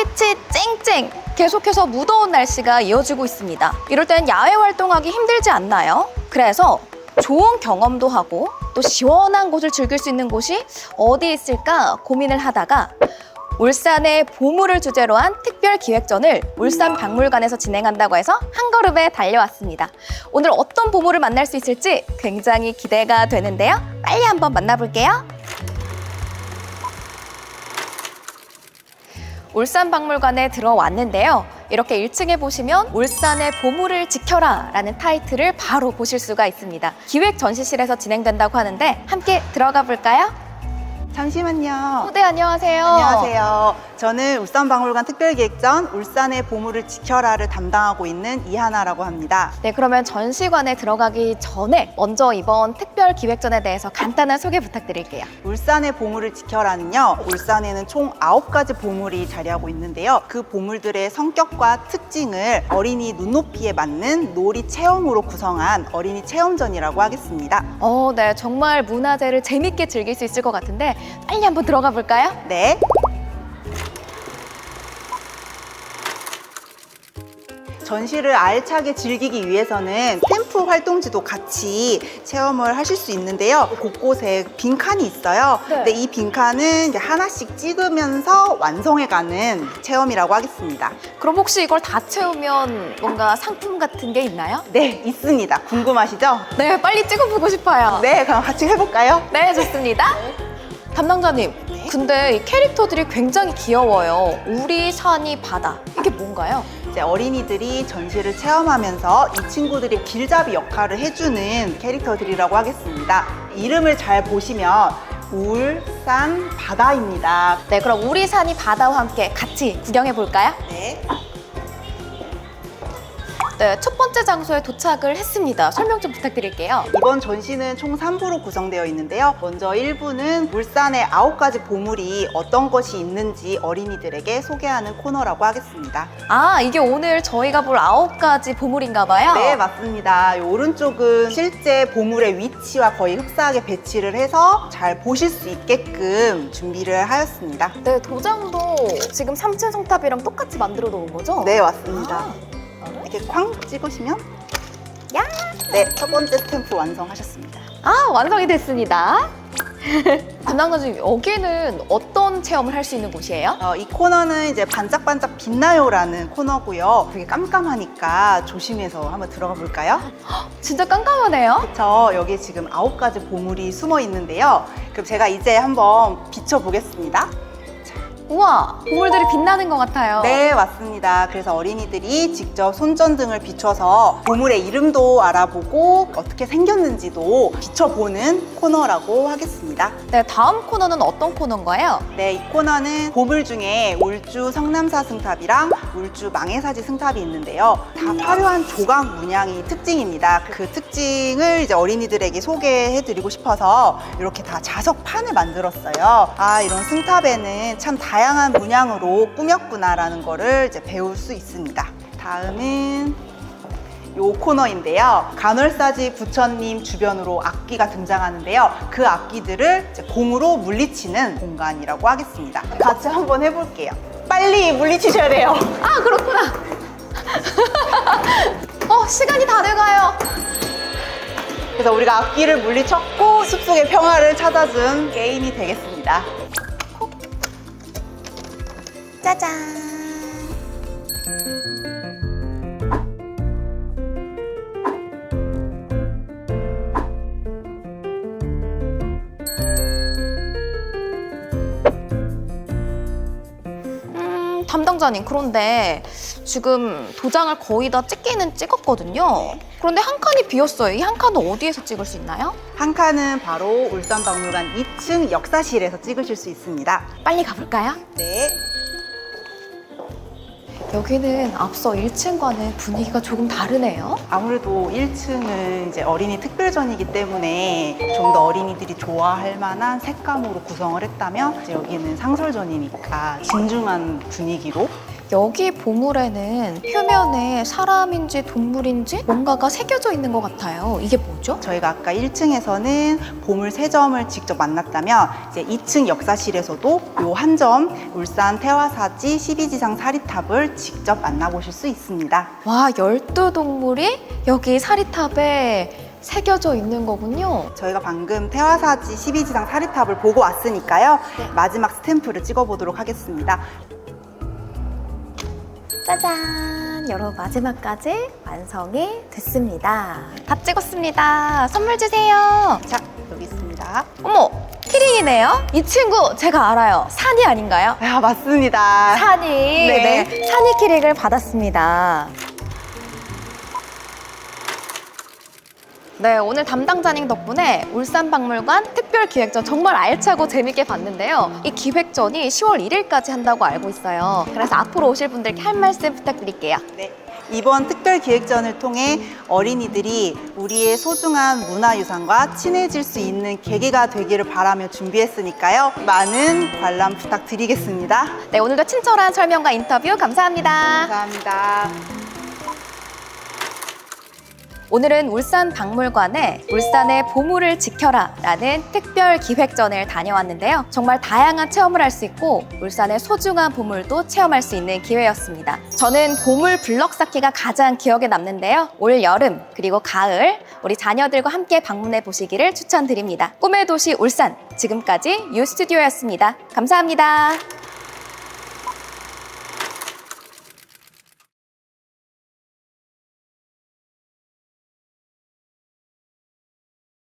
햇빛이 쨍쨍 계속해서 무더운 날씨가 이어지고 있습니다. 이럴 땐 야외 활동하기 힘들지 않나요? 그래서 좋은 경험도 하고 또 시원한 곳을 즐길 수 있는 곳이 어디 있을까 고민을 하다가 울산의 보물을 주제로 한 특별 기획전을 울산 박물관에서 진행한다고 해서 한 걸음에 달려왔습니다. 오늘 어떤 보물을 만날 수 있을지 굉장히 기대가 되는데요. 빨리 한번 만나볼게요. 울산 박물관에 들어왔는데요. 이렇게 1층에 보시면 울산의 보물을 지켜라 라는 타이틀을 바로 보실 수가 있습니다. 기획 전시실에서 진행된다고 하는데 함께 들어가 볼까요? 잠시만요. 어, 네, 안녕하세요. 안녕하세요. 저는 울산박물관 특별기획전 울산의 보물을 지켜라를 담당하고 있는 이하나라고 합니다. 네, 그러면 전시관에 들어가기 전에 먼저 이번 특별 기획전에 대해서 간단한 소개 부탁드릴게요. 울산의 보물을 지켜라는요. 울산에는 총 9가지 보물이 자리하고 있는데요. 그 보물들의 성격과 특징을 어린이 눈높이에 맞는 놀이 체험으로 구성한 어린이 체험전이라고 하겠습니다. 어, 네, 정말 문화재를 재밌게 즐길 수 있을 것 같은데 빨리 한번 들어가 볼까요? 네. 전시를 알차게 즐기기 위해서는 캠프 활동지도 같이 체험을 하실 수 있는데요. 곳곳에 빈칸이 있어요. 네. 근데 이 빈칸은 이제 하나씩 찍으면서 완성해가는 체험이라고 하겠습니다. 그럼 혹시 이걸 다 채우면 뭔가 상품 같은 게 있나요? 네, 있습니다. 궁금하시죠? 네, 빨리 찍어보고 싶어요. 네, 그럼 같이 해볼까요? 네, 좋습니다. 담당자님, 네. 근데 이 캐릭터들이 굉장히 귀여워요. 우리 산이 바다. 이게 뭔가요? 이제 어린이들이 전시를 체험하면서 이 친구들이 길잡이 역할을 해주는 캐릭터들이라고 하겠습니다. 이름을 잘 보시면 울산 바다입니다. 네, 그럼 우리 산이 바다와 함께 같이 구경해 볼까요? 네. 네, 첫 번째 장소에 도착을 했습니다. 설명 좀 부탁드릴게요. 이번 전시는 총 3부로 구성되어 있는데요. 먼저 1부는 울산의 9가지 보물이 어떤 것이 있는지 어린이들에게 소개하는 코너라고 하겠습니다. 아, 이게 오늘 저희가 볼 아홉 가지 보물인가 봐요. 네, 맞습니다. 이 오른쪽은 실제 보물의 위치와 거의 흡사하게 배치를 해서 잘 보실 수 있게끔 준비를 하였습니다. 네, 도장도 지금 삼층 성탑이랑 똑같이 만들어 놓은 거죠? 네, 맞습니다. 아, 이렇게 쾅 찍으시면 야! 네, 첫 번째 스탬프 완성하셨습니다. 아, 완성이 됐습니다. 담당자님, 여기는 어떤 체험을 할 수 있는 곳이에요? 어, 이 코너는 이제 반짝반짝 빛나요라는 코너고요. 되게 깜깜하니까 조심해서 한번 들어가 볼까요? 진짜 깜깜하네요. 저 여기 지금 아홉 가지 보물이 숨어 있는데요. 그럼 제가 이제 한번 비춰 보겠습니다. 우와, 보물들이 빛나는 것 같아요. 네, 맞습니다. 그래서 어린이들이 직접 손전 등을 비춰서 보물의 이름도 알아보고 어떻게 생겼는지도 비춰보는 코너라고 하겠습니다. 네, 다음 코너는 어떤 코너인가요? 네, 이 코너는 보물 중에 울주 성남사 승탑이랑 울주 망해사지 승탑이 있는데요. 다 화려한 조각 문양이 특징입니다. 그 특징을 이제 어린이들에게 소개해드리고 싶어서 이렇게 다 자석판을 만들었어요. 아, 이런 승탑에는 참 다양한 문양으로 꾸몄구나라는 거를 이제 배울 수 있습니다. 다음은 요 코너인데요. 간월사지 부처님 주변으로 악기가 등장하는데요. 그 악기들을 공으로 물리치는 공간이라고 하겠습니다. 같이 한번 해볼게요. 빨리 물리치셔야 돼요. 아, 그렇구나. 어, 시간이 다 돼가요. 그래서 우리가 악기를 물리쳤고 숲속의 평화를 찾아준 게임이 되겠습니다. 짜잔. 음, 담당자님, 그런데 지금 도장을 거의 다 찍기는 찍었거든요. 그런데 한 칸이 비었어요. 이 한 칸은 어디에서 찍을 수 있나요? 한 칸은 바로 울산박물관 2층 역사실에서 찍으실 수 있습니다. 빨리 가볼까요? 네. 여기는 앞서 1층과는 분위기가 조금 다르네요. 아무래도 1층은 이제 어린이 특별전이기 때문에 좀 더 어린이들이 좋아할 만한 색감으로 구성을 했다면 이제 여기는 상설전이니까 진중한 분위기로 여기 보물에는 표면에 사람인지 동물인지 뭔가가 새겨져 있는 것 같아요. 이게 뭐죠? 저희가 아까 1층에서는 보물 세점을 직접 만났다면 이제 2층 역사실에서도 요 한 점 울산 태화사지 12지상 사리탑을 직접 만나보실 수 있습니다. 와, 열두 동물이 여기 사리탑에 새겨져 있는 거군요. 저희가 방금 태화사지 12지상 사리탑을 보고 왔으니까요. 네. 마지막 스탬프를 찍어보도록 하겠습니다. 짜잔! 여러분 마지막까지 완성이 됐습니다. 다 찍었습니다. 선물 주세요. 자, 여기 있습니다. 어머, 키링이네요. 이 친구 제가 알아요. 산이 아닌가요? 아, 맞습니다. 산이 네. 네. 산이 키링을 받았습니다. 네, 오늘 담당자님 덕분에 울산박물관 특별기획전 정말 알차고 재밌게 봤는데요. 이 기획전이 10월 1일까지 한다고 알고 있어요. 그래서 앞으로 오실 분들께 한 말씀 부탁드릴게요. 네. 이번 특별 기획전을 통해 어린이들이 우리의 소중한 문화유산과 친해질 수 있는 계기가 되기를 바라며 준비했으니까요. 많은 관람 부탁드리겠습니다. 네, 오늘도 친절한 설명과 인터뷰 감사합니다. 감사합니다. 오늘은 울산 박물관에 울산의 보물을 지켜라 라는 특별 기획전을 다녀왔는데요. 정말 다양한 체험을 할 수 있고 울산의 소중한 보물도 체험할 수 있는 기회였습니다. 저는 보물 블럭 쌓기가 가장 기억에 남는데요. 올 여름 그리고 가을 우리 자녀들과 함께 방문해 보시기를 추천드립니다. 꿈의 도시 울산 지금까지 유스튜디오였습니다. 감사합니다.